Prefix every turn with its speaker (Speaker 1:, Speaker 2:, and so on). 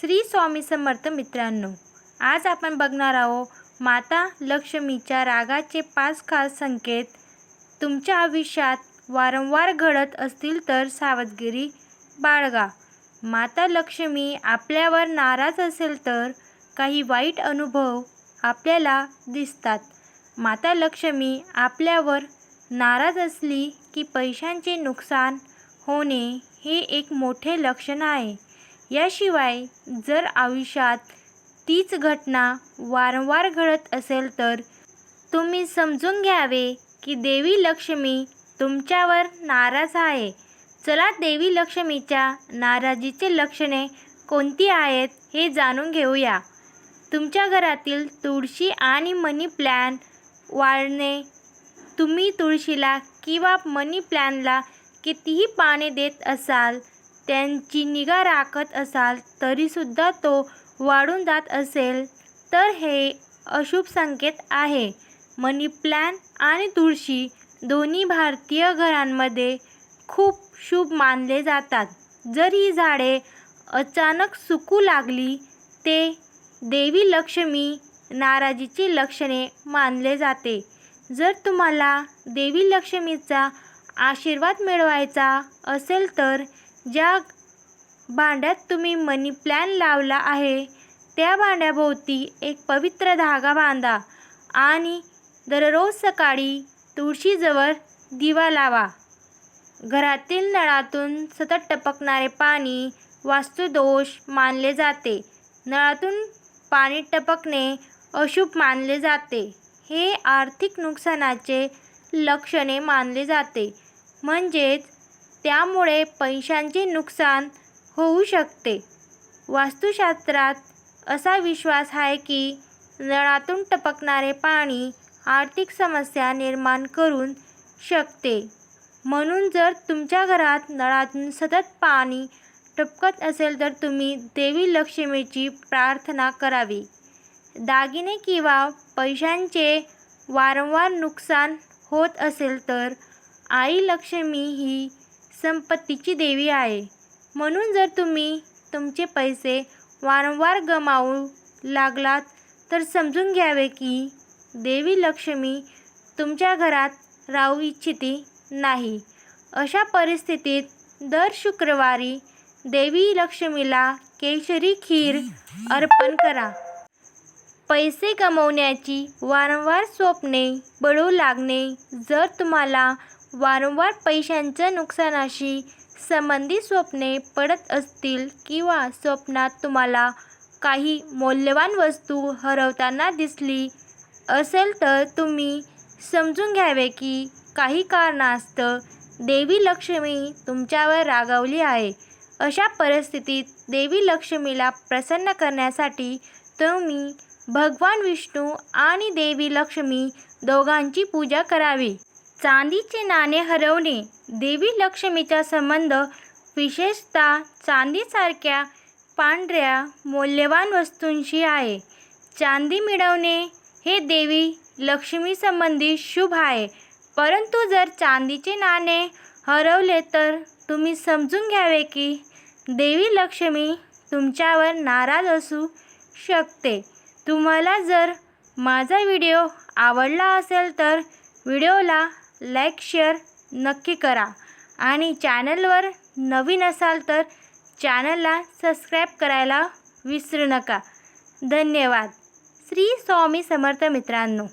Speaker 1: श्री स्वामी समर्थ मित्रांनो आज आपण बघणार आहोत माता लक्ष्मीच्या रागाचे पाच खास संकेत. तुमच्या आयुष्यात वारंवार घडत असतील तर सावधगिरी बाळगा. माता लक्ष्मी आपल्यावर नाराज असेल तर काही वाईट अनुभव आपल्याला दिसतात. माता लक्ष्मी आपल्यावर नाराज असली की पैशांचे नुकसान होणे हे एक मोठे लक्षण आहे. याशिवाय जर आयुष्यात तीच घटना वारंवार घडत असेल तर तुम्ही समजून घ्यावे की देवी लक्ष्मी तुमच्यावर नाराज आहे. चला देवी लक्ष्मीच्या नाराजीचे लक्षणे कोणती आहेत हे जाणून घेऊया. तुमच्या घरातील तुळशी आणि मनी प्लॅन वाढणे तुम्ही तुळशीला किंवा मनी प्लॅनला कितीही पाणी देत असाल त्यांची निगा राखत असाल तरीसुद्धा तो वाढून जात असेल तर हे अशुभ संकेत आहे. मनी प्लॅन आणि तुळशी दोन्ही भारतीय घरांमध्ये खूप शुभ मानले जातात. जर ही झाडे अचानक सुकू लागली ते देवी लक्ष्मी नाराजीची लक्षणे मानले जाते. जर तुम्हाला देवी लक्ष्मीचा आशीर्वाद मिळवायचा असेल तर ज्या भांड्यात तुम्ही मनी प्लॅन लावला आहे त्या भांड्याभोवती एक पवित्र धागा बांधा आणि दररोज सकाळी तुळशीजवळ दिवा लावा. घरातील नळातून सतत टपकणारे पाणी वास्तुदोष मानले जाते. नळातून पाणी टपकणे अशुभ मानले जाते. हे आर्थिक नुकसानाचे लक्षणे मानले जाते. म्हणजेच त्यामुळे पैशांचे नुकसान होऊ शकते. वास्तुशास्त्रात असा विश्वास आहे की नळातून टपकणारे पाणी आर्थिक समस्या निर्माण करून शकते. म्हणून जर तुमच्या घरात नळातून सतत पाणी टपकत असेल तर तुम्ही देवी लक्ष्मीची प्रार्थना करावी. दागिने किंवा पैशांचे वारंवार नुकसान होत असेल तर आई लक्ष्मी ही संपत्तीची देवी आहे. म्हणून जर तुम्ही तुमचे पैसे वारंवार गमावू लागलात तर समजून घ्यावे की देवी लक्ष्मी तुमच्या घरात राहू इच्छिती नाही. अशा परिस्थितीत दर शुक्रवारी देवी लक्ष्मीला केशरी खीर अर्पण करा. पैसे गमावण्याची वारंवार स्वप्ने बळू लागणे जर तुम्हाला वारंवार पैशांच्या नुकसानाशी संबंधित स्वप्ने पडत असतील किंवा स्वप्नात तुम्हाला काही मौल्यवान वस्तू हरवताना दिसली असेल तर तुम्ही समजून घ्यावे की काही कारणास्तव देवी लक्ष्मी तुमच्यावर रागावली आहे. अशा परिस्थितीत देवी लक्ष्मीला प्रसन्न करण्यासाठी तुम्ही भगवान विष्णू आणि देवी लक्ष्मी दोघांची पूजा करावी. चांदीचे नाणे हरवणे देवी लक्ष्मीचा संबंध विशेषतः चांदीसारख्या पांढऱ्या मौल्यवान वस्तूंशी आहे. चांदी मिळवणे हे देवी लक्ष्मीसंबंधी शुभ आहे. परंतु जर चांदीचे नाणे हरवले तर तुम्ही समजून घ्यावे की देवी लक्ष्मी तुमच्यावर नाराज असू शकते. तुम्हाला जर माझा व्हिडिओ आवडला असेल तर व्हिडिओला लाईक शेअर नक्की करा. आणि चॅनलवर नवीन असाल तर चॅनलला सबस्क्राईब करायला विसरू नका. धन्यवाद. श्री स्वामी समर्थ मित्रांनो.